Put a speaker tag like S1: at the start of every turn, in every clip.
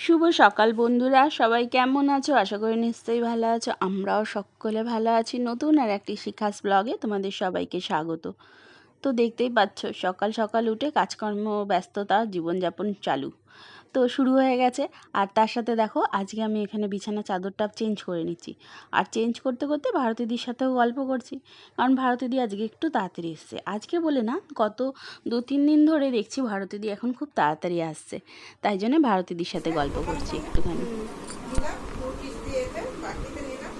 S1: শুভ সকাল বন্ধুরা, সবাই কেমন আছো? আশা করি নিশ্চয়ই ভালো আছো। আমরাও সকলে ভালো আছি। নতুন আর একটি শিখাস ব্লগে তোমাদের সবাইকে স্বাগত। তো দেখতেই পাচ্ছ, সকাল সকাল উঠে কাজকর্ম, ব্যস্ততা, জীবনযাপন চালু। তো শুরু হয়ে গেছে। আর তার সাথে দেখো, আজকে আমি এখানে বিছানা চাদরটা চেঞ্জ করে নিচ্ছি। আর চেঞ্জ করতে করতে ভারতীদির সাথেও গল্প করছি। কারণ ভারতীদি আজকে একটু তাড়াতাড়ি এসছে। আজকে বলে না, গত দু তিন দিন ধরে দেখছি ভারতীদি এখন খুব তাড়াতাড়ি আসছে। তাই জন্য ভারতীদির সাথে গল্প করছি একটুখানি
S2: নিলাম দু পিস দিয়েছে বাকিতে নিলাম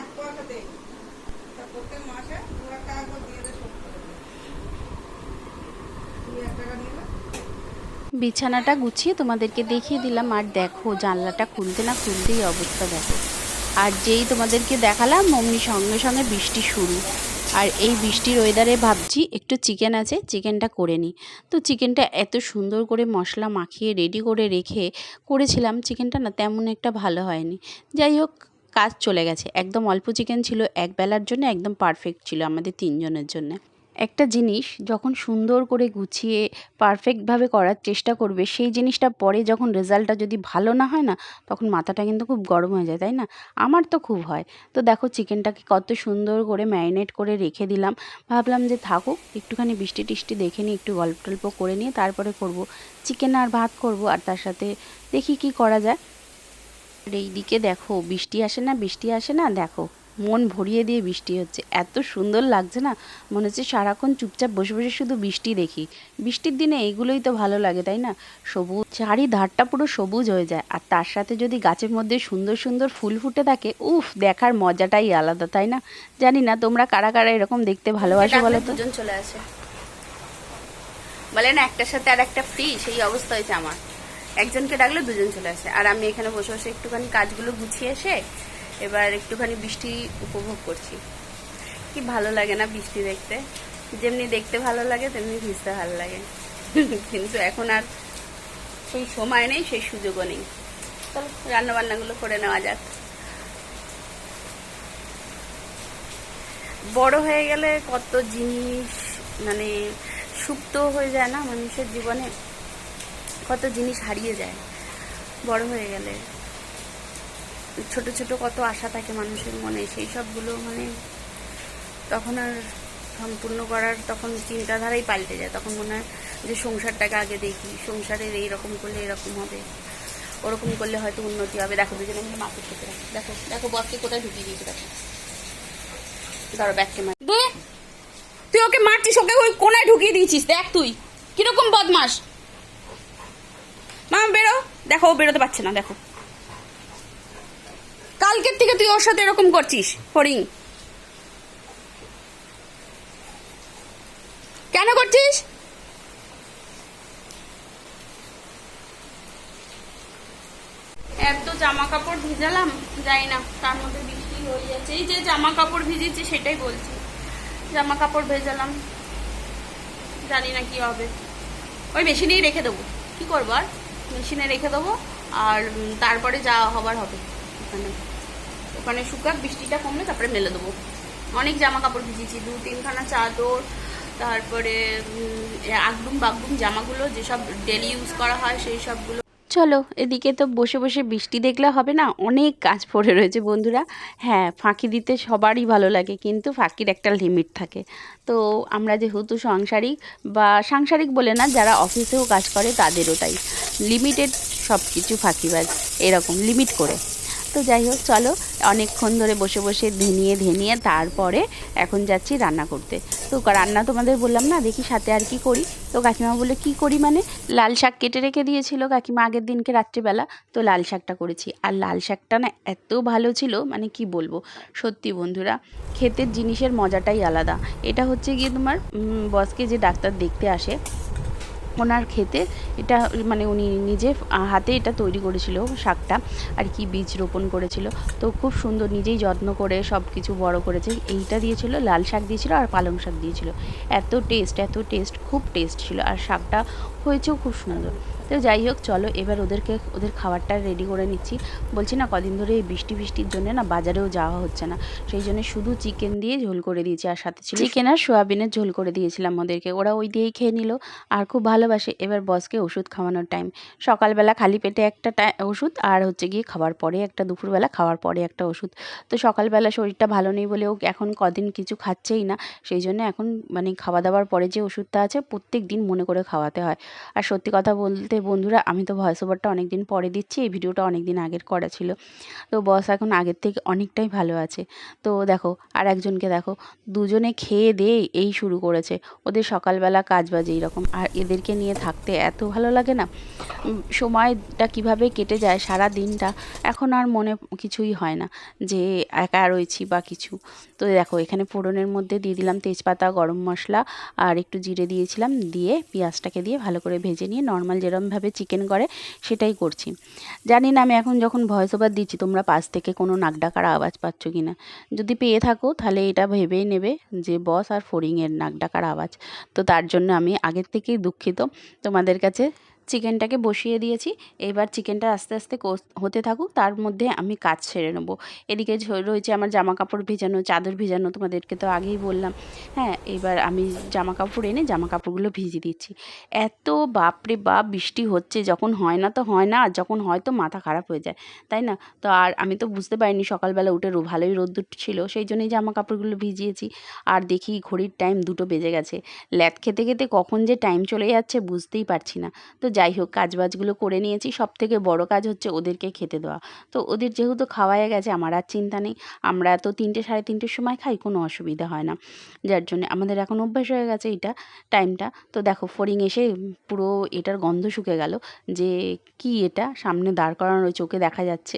S2: এক পয়সা দেই তা প্রত্যেক মাসে দু এক টাকা করে দিয়ে দেয় শোধ করে দেয় দুই এক টাকা নিলাম
S1: বিছানাটা গুছিয়ে তোমাদেরকে দেখিয়ে দিলাম, আর দেখো জানলাটা খুলতে না খুলতেই অবস্থা দেখো। আর যেই তোমাদেরকে দেখালাম, অমনি সঙ্গে সঙ্গে বৃষ্টি শুরু। আর এই বৃষ্টির ওয়েদারে ভাবছি একটু চিকেন আছে চিকেনটা করে নিই। তো চিকেনটা এত সুন্দর করে মশলা মাখিয়ে রেডি করে রেখে করেছিলাম চিকেনটা না তেমন একটা ভালো হয়নি। যাই হোক, কাজ চলে গেছে। একদম অল্প চিকেন ছিল, এক বেলার জন্য একদম পারফেক্ট ছিল আমাদের তিনজনের জন্য। একটা জিনিস যখন সুন্দর করে গুছিয়ে পারফেক্টভাবে করার চেষ্টা করবে, সেই জিনিসটা পরে যখন রেজাল্টটা যদি ভালো না হয় না, তখন মাথাটা কিন্তু খুব গরম হয়ে যায়, তাই না? আমার তো খুব হয়। তো দেখো চিকেনটাকে কত সুন্দর করে ম্যারিনেট করে রেখে দিলাম। ভাবলাম যে থাকুক, একটুখানি বৃষ্টি টিষ্টি দেখে নিই একটু গল্প টল্প করে নিয়ে তারপরে করব। চিকেন আর ভাত করব আর তার সাথে দেখি কি করা যায়। এইদিকে দেখো, বৃষ্টি আসে না, বৃষ্টি আসে না, দেখো। মন ভরিয়ে দিয়ে বৃষ্টি হচ্ছে। এত সুন্দর লাগছে না? মনে হচ্ছে সারাক্ষণ চুপচাপ বসে বসে শুধু বৃষ্টি দেখি। বৃষ্টির দিনে এইগুলোই তো ভালো লাগে, তাই না? সবুজ, চারিধারটা পুরো সবুজ হয়ে যায়। আর তার সাথে যদি গাছের মধ্যে সুন্দর সুন্দর ফুল ফুটে থাকে, উফ, দেখার মজাটাই আলাদা, তাই না? জানি না, তোমরা কারা কারা এরকম দেখতে ভালোবাসো বলো তো?
S3: চলে আসে। বলে না, একটার সাথে আর একটা ফ্রি সেই অবস্থা হয়েছে আমার। একজনকে ডাকলে দুজন চলে আসে। আর আমি এখানে বসে বসে একটুখানি কাজগুলো গুছিয়ে এসে এবার একটুখানি বৃষ্টি উপভোগ করছি। কি ভালো লাগে না বৃষ্টি দেখতে? যেমনি দেখতে ভালো লাগে, তেমনি ভিজতে ভালো লাগে। কিন্তু এখন আর সেই সময় নেই, সেই সুযোগও নেই। চলো রান্না বান্নাগুলো করে নেওয়া যাক। বড় হয়ে গেলে কত জিনিস মানে সুপ্ত হয়ে যায় না মানুষের জীবনে? কত জিনিস হারিয়ে যায়। বড় হয়ে গেলে ছোট ছোট কত আশা থাকে মানুষের মনে, সেই সবগুলো মানে তখন আর সম্পূর্ণ করার তখন চিন্তাধারাই পাল্টে যায়। তখন মনে হয় যে সংসারটাকে আগে দেখি, সংসারের এইরকম করলে এরকম হবে, ওরকম করলে হয়তো উন্নতি হবে। দেখো দুজনে মিলে মাকে খেতে দেখো দেখো বসকে কোথায় ঢুকিয়ে দিয়েছে, দেখো। ধরো ব্যাগকে মার তুই ওকে মারছিস, ওকে ওই কোনায় ঢুকিয়ে দিয়েছিস, দেখ তুই। কীরকম বদমাস মা বেরো। দেখো বেরোতে পারছে না, দেখো। কালকের থেকে তুই ওর সাথে এরকম করছিস হরিং কেন করছিস? এত জামা কাপড় ভিজালাম, যাই না, তার মধ্যে বৃষ্টি হয়ে যাচ্ছে। এই যে জামা কাপড় ভিজেছি সেটাই বলছি। জামা কাপড় ভেজালাম। জানি না কি হবে। ওই মেশিনেই রেখে দেবো। কি করব আর? মেশিনে রেখে দেবো, আর তারপরে যা হবার হবে। ওখানে ওখানে শুকাক, বৃষ্টিটা কমলে তারপরে মেলে দেবো। অনেক জামা কাপড় ভিজিয়েছি, দু তিনখানা চাদর, তারপরে আগডুম বাগডুম জামাগুলো যেসব ডেলি ইউজ করা হয় সেই সবগুলো।
S1: চলো, এদিকে তো বসে বসে বৃষ্টি দেখলে হবে না, অনেক কাজ পড়ে রয়েছে বন্ধুরা। হ্যাঁ ফাঁকি দিতে সবারই ভালো লাগে, কিন্তু ফাঁকির একটা লিমিট থাকে। তো আমরা যেহেতু সাংসারিক বা সাংসারিক বলে না, যারা অফিসেও কাজ করে তাদেরও তাই। লিমিটেড সব কিছু ফাঁকিবাজ, এরকম লিমিট করে। তো যাই হোক, চলো অনেকক্ষণ ধরে বসে বসে ধেনিয়ে ধেনিয়ে তারপরে এখন যাচ্ছি রান্না করতে। তো রান্না তোমাদের বললাম না, দেখি সাথে আর কি করি। তো কাকিমা বলল, কি করি মানে? লাল শাক কেটে রেখে দিয়েছিল কাকিমা আগের দিনকে রাত্রিবেলা। তো লাল শাকটা করেছি। আর লাল শাকটা না এত ভালো ছিল মানে কি বলব? সত্যি বন্ধুরা, ক্ষেতের জিনিসের মজাটাই আলাদা। এটা হচ্ছে গিয়ে তোমার বসকে যে ডাক্তার দেখতে আসে ওনার খেতে এটা মানে উনি নিজে হাতে এটা তৈরি করেছিল শাকটা, আর কি বীজ রোপণ করেছিল। তো খুব সুন্দর নিজেই যত্ন করে সব কিছু বড় করেছে। এইটা দিয়েছিল, লাল শাক দিয়েছিল আর পালং শাক দিয়েছিল। এত টেস্ট এত টেস্ট খুব টেস্ট ছিল। আর শাকটা হয়েছেও খুব সুন্দর। তো যাই হোক, চলো এবার ওদেরকে, ওদের খাবারটা রেডি করে নিচ্ছি। বলছি না, কদিন ধরে এই বৃষ্টি বৃষ্টির জন্য না বাজারেও যাওয়া হচ্ছে না। সেই জন্য শুধু চিকেন দিয়ে ঝোল করে দিয়েছি আর সাথে ছিল চিকেন আর সোয়াবিনের ঝোল করে দিয়েছিলাম ওদেরকে। ওরা ওই দিয়েই খেয়ে নিল আর খুব ভালোবাসে। এবার বসকে ওষুধ খাওয়ানোর টাইম সকালবেলা খালি পেটে একটা ওষুধ আর হচ্ছে গিয়ে খাওয়ার পরে একটা দুপুরবেলা খাওয়ার পরে একটা ওষুধ। তো সকালবেলা শরীরটা ভালো নেই বলে ও এখন কদিন কিছু খাচ্ছেই না। সেই জন্য এখন মানে খাওয়া দাওয়ার পরে যে ওষুধটা আছে প্রত্যেক দিন মনে করে খাওয়াতে হয়। আর সত্যি কথা বলতে বন্ধুরা, আমি তো ভয়েস ওভারটা অনেক দিন পরে দিচ্ছি, এই ভিডিওটা অনেক দিন আগের করা ছিল। তো বস এখন আগের থেকে অনেকটাই ভালো আছে। তো দেখো, আর একজনকে দেখো, দুজনে খেয়ে দিয়ে এই শুরু করেছে। ওদের সকালবেলা কাজ বাজে এইরকম আর এদেরকে নিয়ে থাকতে এত ভালো লাগে না? সময়টা কীভাবে কেটে যায় সারা দিনটা, এখন আর মনে কিছুই হয় না যে একা রয়েছি বা কিছু। তো দেখো, এখানে ফোড়নের মধ্যে দিয়ে দিলাম তেজপাতা, গরম মশলা, আর একটু জিরে দিয়েছিলাম, দিয়ে পেঁয়াজটাকে দিয়ে ভালো করে ভেজে নিয়ে নর্মাল যেরমভাবে চিকেন করে, সেটাই করছি। জানি না, আমি এখন যখন ভয়েস ওভার দিচ্ছি, তোমরা পাশ থেকে কোনো নাক ডাকার আওয়াজ পাচ্ছ কি না যদি পেয়ে থাকো, তাহলে এটা ভেবেই নেবে যে বস আর ফড়িংয়ের নাক ডাকার আওয়াজ। তো তার জন্য আমি আগের থেকেই দুঃখিত। তোমাদের কাছে চিকেনটাকে বসিয়ে দিয়েছি। এবার চিকেনটা আস্তে আস্তে হতে থাকুক, তার মধ্যে আমি কাজ সেরে নেব। এদিকে রয়েছে আমার জামা কাপড় ভেজানো, চাদর ভেজানো, তোমাদেরকে তো আগেই বললাম। হ্যাঁ এবার আমি জামা কাপড় এনে জামা কাপড়গুলো ভিজিয়ে দিচ্ছি। এত বাপরে বাপ, বৃষ্টি হচ্ছে, যখন হয় না তো হয় না, আর যখন হয় তো মাথা খারাপ হয়ে যায়, তাই না? তো আর আমি তো বুঝতে পারিনি, সকালবেলা উঠে রো- ভালোই রোদ্দুর ছিল, সেই জন্যই জামা কাপড়গুলো ভিজিয়েছি। আর দেখি ঘড়ির টাইম দুটো বেজে গেছে। ল্যাদ খেতে খেতে কখন যে টাইম চলে যাচ্ছে বুঝতেই পারছি না। তো যাই হোক, কাজবাজগুলো করে নিয়েছি। সব থেকে বড় কাজ হচ্ছে ওদেরকে খেতে দেওয়া। তো ওদের যেহেতু খাওয়া গেছে, আমার আর চিন্তা নেই। আমরা তো তিনটে, সাড়ে তিনটের সময় খাই, কোনো অসুবিধা হয় না। যার জন্য আমাদের এখন অভ্যাস হয়ে গেছে এটা টাইমটা তো দেখো, ফড়িং এসে পুরো এটার গন্ধ শুকে গেল যে কি এটা? সামনে দাঁড় করানো চোখে দেখা যাচ্ছে।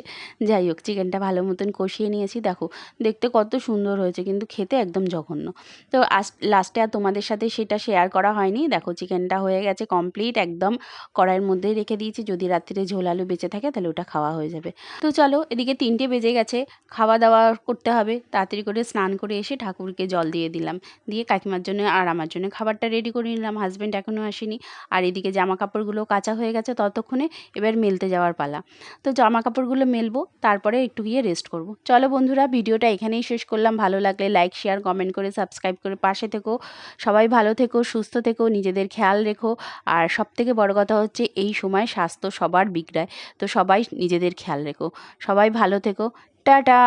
S1: যাই হোক চিকেনটা ভালো মতন কষিয়ে নিয়েছি। দেখো, দেখতে কত সুন্দর হয়েছে, কিন্তু খেতে একদম জঘন্য। তো আস লাস্টে আর তোমাদের সাথে সেটা শেয়ার করা হয়নি। দেখো চিকেনটা হয়ে গেছে কমপ্লিট একদম কড়াইয়ের মধ্যেই রেখে দিয়েছি। যদি রাত্রিরে ঝোল আলু বেঁচে থাকে তাহলে ওটা খাওয়া হয়ে যাবে। তো চলো, এদিকে তিনটে বেজে গেছে। খাওয়া দাওয়া করতে হবে। তাড়াতাড়ি করে স্নান করে এসে ঠাকুরকে জল দিয়ে দিলাম। দিয়ে কাকিমার জন্য আর আমার জন্য খাবারটা রেডি করে নিলাম। হাজব্যান্ড এখনও আসেনি। আর এদিকে জামা কাপড়গুলো কাঁচা হয়ে গেছে ততক্ষণে এবার মেলতে যাওয়ার পালা। তো জামা কাপড়গুলো মেলবো, তারপরে একটু গিয়ে রেস্ট করব। চলো বন্ধুরা, ভিডিওটা এখানেই শেষ করলাম। ভালো লাগলে লাইক শেয়ার কমেন্ট করে সাবস্ক্রাইব করে পাশে থেকো। সবাই ভালো থেকো, সুস্থ থেকো, নিজেদের খেয়াল রেখো। আর সব থেকে বড় কথা হচ্ছে এই সময় স্বাস্থ্য সবার বিগড়ায়। তো সবাই নিজেদের খেয়াল রেখো। সবাই ভালো থেকো। টাটা!